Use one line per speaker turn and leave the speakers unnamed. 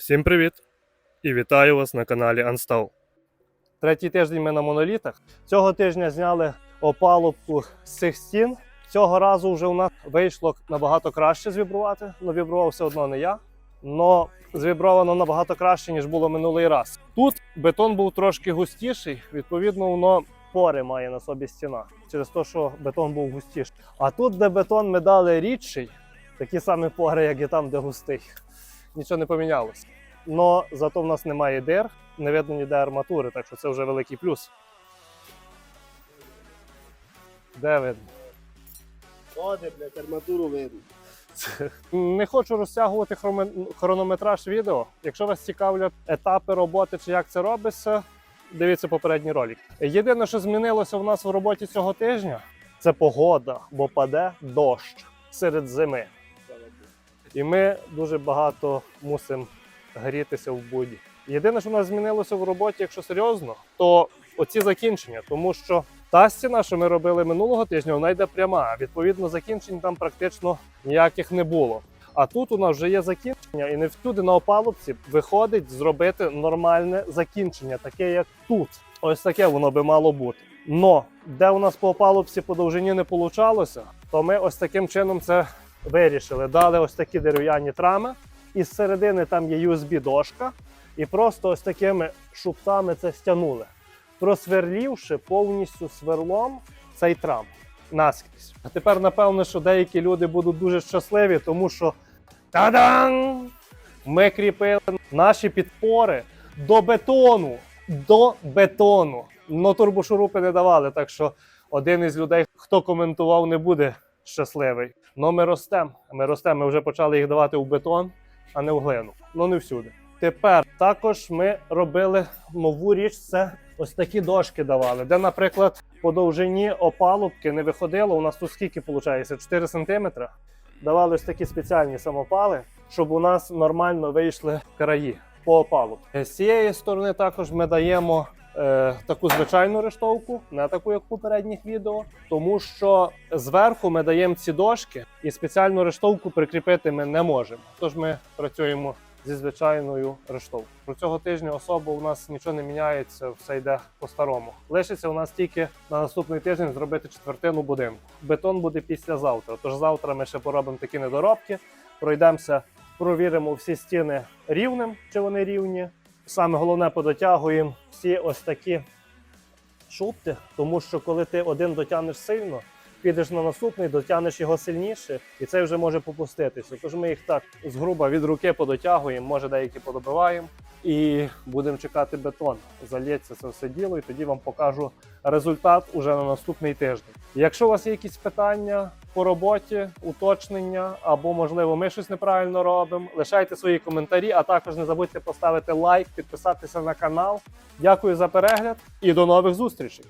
Всім привіт! І вітаю вас на каналі Unstall. Третій тиждень ми на монолітах. Цього тижня зняли опалубку з цих стін. Цього разу вже у нас вийшло набагато краще звібрувати. Ну, вібрував все одно не я. Но звібровано набагато краще, ніж було минулий раз. Тут бетон був трошки густіший, відповідно, воно пори має на собі стіна через те, що бетон був густіший. А тут, де бетон ми дали рідший, такі самі пори, як і там, де густий. Нічого не помінялося. Но зато в нас немає дир, не видно ніде арматури, так що це вже великий плюс. Де видно?
Оде, блядь, арматуру видно.
Не хочу розтягувати хронометраж відео. Якщо вас цікавлять етапи роботи чи як це робиться, дивіться попередній ролик. Єдине, що змінилося в нас в роботі цього тижня, це погода, бо паде дощ серед зими. І ми дуже багато мусимо грітися в буді. Єдине, що в нас змінилося в роботі, якщо серйозно, то оці закінчення, тому що та стіна, що ми робили минулого тижня, вона йде пряма. Відповідно, закінчень там практично ніяких не було. А тут у нас вже є закінчення, і не всюди на опалубці виходить зробити нормальне закінчення, таке як тут. Ось таке воно би мало бути. Но де у нас по опалубці по довжині не получалося, то ми ось таким чином це вирішили. Дали ось такі дерев'яні трами, і з середини там є USB-дошка, і просто ось такими шуптами це стягнули, просверлівши повністю сверлом цей трам наскрізь. А тепер, напевно, що деякі люди будуть дуже щасливі, тому що та-дан! Ми кріпили наші підпори до бетону. До бетону. Но турбошурупи не давали, так що один із людей, хто коментував, не буде щасливий. Но ми ростемо. Ми ростемо. Ми вже почали їх давати в бетон, а не в глину. Ну не всюди. Тепер також ми робили нову річ. Це ось такі дошки давали, де, наприклад, по довжині опалубки не виходило. У нас тут скільки виходить? 4 см. Давали ось такі спеціальні самопали, щоб у нас нормально вийшли краї по опалу. З цієї сторони також ми даємо е, таку звичайну рештовку, не таку, як попередніх відео, тому що зверху ми даємо ці дошки і спеціальну рештовку прикріпити ми не можемо. Тож ми працюємо зі звичайною рештовкою. Про цього тижня особо у нас нічого не міняється, все йде по-старому. Лишиться у нас тільки на наступний тиждень зробити четвертину будинку. Бетон буде післязавтра. Тож завтра ми ще поробимо такі недоробки, пройдемося, провіримо всі стіни рівним, чи вони рівні. Саме головне подотягуємо всі ось такі шупти, тому що коли ти один дотягнеш сильно, підеш на наступний, дотягнеш його сильніше, і це вже може попуститися. Тож ми їх так згруба від руки подотягуємо, може деякі подобиваємо, і будемо чекати бетон. Зальється це все діло, і тоді вам покажу результат уже на наступний тиждень. Якщо у вас є якісь питання по роботі, уточнення або можливо ми щось неправильно робимо, лишайте свої коментарі, а також не забудьте поставити лайк, підписатися на канал. Дякую за перегляд і до нових зустрічей!